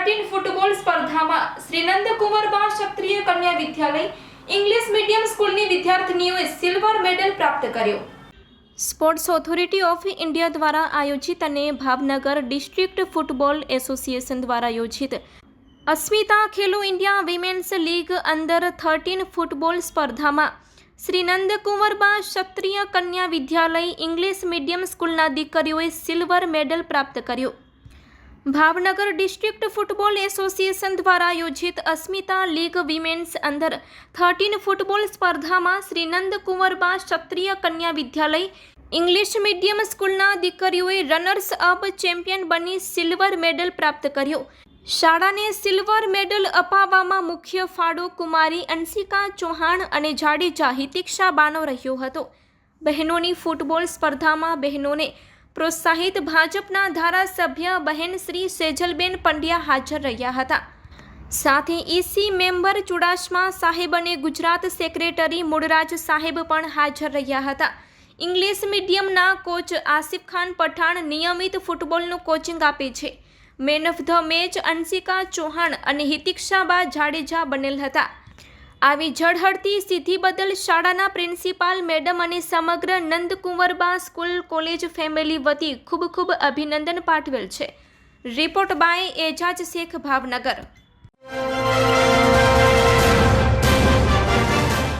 Thirteen football સ્પર્ધામાં શ્રીનંદ કુંવરબા ક્ષત્રિય Kanya Vidyalaya English medium સ્કૂલની વિદ્યાર્થીનીઓએ સિલ્વર મેડલ પ્રાપ્ત કર્યો સ્પોર્ટ્સ ઓથોરિટી ઓફ ઇન્ડિયા દ્વારા આયોજિત અને ભાવનગર ડિસ્ટ્રિક્ટ ફૂટબોલ એસોસિએશન દ્વારા યોજિત Asmita Khelo India women's league under thirteen football સ્પર્ધામાં શ્રીનંદ કુંવરબા ક્ષત્રિય કન્યા વિદ્યાલય ઇંગ્લિશ મીડિયમ સ્કૂલના દીકરીઓએ સિલ્વર મેડલ પ્રાપ્ત કર્યો ભાવનગર ડિસ્ટ્રિક્ટ ફૂટબોલ એસોસિએશન દ્વારા આયોજિત Asmita league women's under thirteen football સ્પર્ધામાં શ્રી નંદકુંવરબા ક્ષત્રિય કન્યા વિદ્યાલય, ઇંગ્લિશ મીડિયમ સ્કૂલના દીકરીઓએ રનર્સ અપ ચેમ્પિયન બની સિલ્વર મેડલ પ્રાપ્ત કર્યો. શાળાને સિલ્વર મેડલ અપાવવામાં મુખ્ય ફાળો કુમારી અંશિકા ચૌહાણ અને જાડેજા હિતિક્ષા બાનો રહ્યો હતો. બહેનોની ફૂટબોલ સ્પર્ધામાં બહેનોને પ્રોત્સાહિત ભાજપના ધારાસભ્ય બહેન શ્રી સેજલબેન પંડ્યા હાજર રહ્યા હતા. સાથે ઈસી મેમ્બર ચુડાસમા સાહેબ અને ગુજરાત સેક્રેટરી મૂળરાજ સાહેબ પણ હાજર રહ્યા હતા. ઇંગ્લિશ મીડિયમના કોચ આસિફ ખાન પઠાણ નિયમિત ફૂટબોલનું કોચિંગ આપે છે. Man of the match Anshika Chauhan અને હિતિક્ષાબા જાડેજા બનેલ હતા. આવી ઝળહળતી સિદ્ધિ બદલ શાળાના પ્રિન્સિપાલ મેડમ અને સમગ્ર નંદકુંવરબા સ્કૂલ કોલેજ ફેમિલી વતી ખૂબ ખૂબ અભિનંદન પાઠવેલ છે. Report by Ejaz Shaikh Bhavnagar.